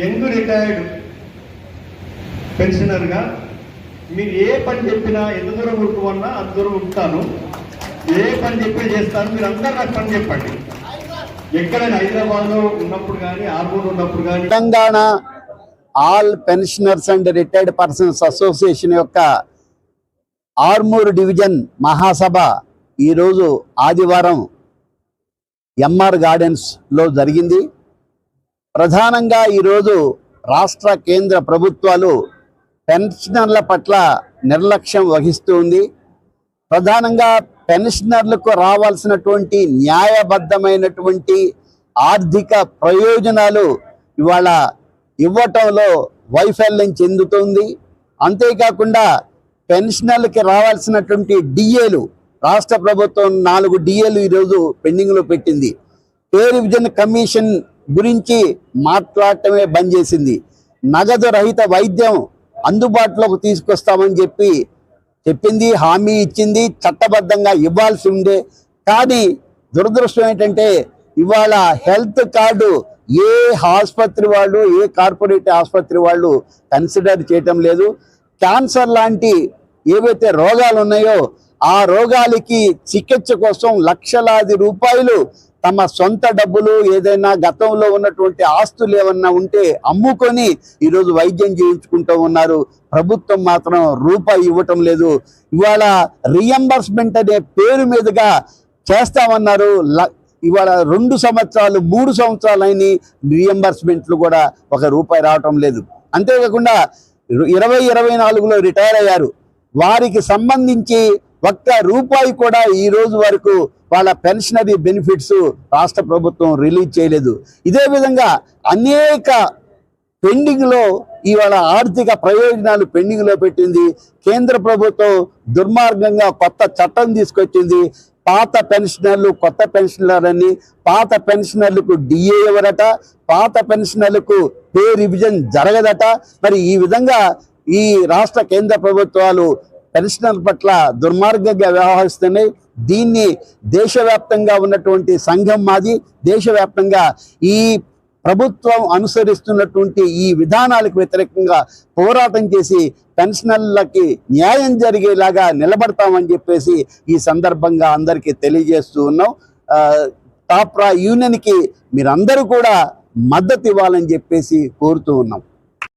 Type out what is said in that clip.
Young retired పెన్షనర్గా మీరు ఏ పని చెప్పినా ఎంత దూరం ఉరుకుమన్నా అంత దూరం ఉంటాను. ఏ పని చెప్పి చేస్తాను. మీరు అందరూ నాకు పని చెప్పండి. ఎక్కడైనా హైదరాబాద్లో ఉన్నప్పుడు కానీ ఆర్మూర్ ఉన్నప్పుడు కానీ Telangana all pensioners and retired persons association యొక్క ఆర్మూర్ డివిజన్ మహాసభ ఈరోజు ఆదివారం ఎంఆర్ గార్డెన్స్లో జరిగింది. ప్రధానంగా ఈరోజు రాష్ట్ర కేంద్ర ప్రభుత్వాలు పెన్షనర్ల పట్ల నిర్లక్ష్యం వహిస్తూ ఉంది. ప్రధానంగా పెన్షనర్లకు రావాల్సినటువంటి న్యాయబద్ధమైనటువంటి ఆర్థిక ప్రయోజనాలు ఇవాళ ఇవ్వటంలో వైఫల్యం చెందుతుంది. అంతేకాకుండా పెన్షనర్లకి రావాల్సినటువంటి డిఏలు రాష్ట్ర ప్రభుత్వం నాలుగు డిఏలు ఈరోజు పెండింగ్లో పెట్టింది. పే రివిజన్ కమిషన్ గురించి మాట్లాడటమే బంద్ చేసింది. నగదు రహిత వైద్యం అందుబాటులోకి తీసుకొస్తామని చెప్పి చెప్పింది హామీ ఇచ్చింది చట్టబద్ధంగా ఇవ్వాల్సి ఉండే. కానీ దురదృష్టం ఏంటంటే ఇవాళ హెల్త్ కార్డు ఏ ఆసుపత్రి వాళ్ళు ఏ కార్పొరేట్ ఆసుపత్రి వాళ్ళు కన్సిడర్ చేయటం లేదు. క్యాన్సర్ లాంటి ఏవైతే రోగాలు ఉన్నాయో ఆ రోగాలకి చికిత్స కోసం లక్షలాది రూపాయలు తమ సొంత డబ్బులు ఏదైనా గతంలో ఉన్నటువంటి ఆస్తులు ఏమన్నా ఉంటే అమ్ముకొని ఈరోజు వైద్యం చేయించుకుంటూ ఉన్నారు. ప్రభుత్వం మాత్రం రూపాయి ఇవ్వటం లేదు. ఇవాళ రియంబర్స్మెంట్ అనే పేరు మీదుగా చేస్తామన్నారు. ల- ఇవాళ రెండు సంవత్సరాలు మూడు సంవత్సరాలు అయిన రియంబర్స్మెంట్లు కూడా ఒక రూపాయి రావటం లేదు. అంతేకాకుండా ఇరవై ఇరవై నాలుగులో రిటైర్ అయ్యారు. వారికి సంబంధించి ఒక్క రూపాయి కూడా ఈ రోజు వరకు వాళ్ళ పెన్షనరీ బెనిఫిట్స్ రాష్ట్ర ప్రభుత్వం రిలీజ్ చేయలేదు. ఇదే విధంగా అనేక పెండింగ్లో ఇవాళ ఆర్థిక ప్రయోజనాలు పెండింగ్లో పెట్టింది. కేంద్ర ప్రభుత్వం దుర్మార్గంగా కొత్త చట్టం తీసుకొచ్చింది. పాత పెన్షనర్లు కొత్త పెన్షనర్లని పాత పెన్షనర్లకు డిఏ ఇవ్వరట పాత పెన్షనర్లకు పే రివిజన్ జరగదట. మరి ఈ విధంగా ఈ రాష్ట్ర కేంద్ర ప్రభుత్వాలు పెన్షనర్ పట్ల దుర్మార్గంగా వ్యవహరిస్తున్నాయి దీన్ని దేశవ్యాప్తంగా ఉన్నటువంటి సంఘం మాది. దేశవ్యాప్తంగా ఈ ప్రభుత్వం అనుసరిస్తున్నటువంటి ఈ విధానాలకు వ్యతిరేకంగా పోరాటం చేసి పెన్షనర్లకి న్యాయం జరిగేలాగా నిలబడతామని చెప్పేసి ఈ సందర్భంగా అందరికీ తెలియజేస్తూ ఉన్నాం. టాప్రా యూనియన్కి మీరందరూ కూడా మద్దతు ఇవ్వాలని చెప్పేసి కోరుతూ ఉన్నాం.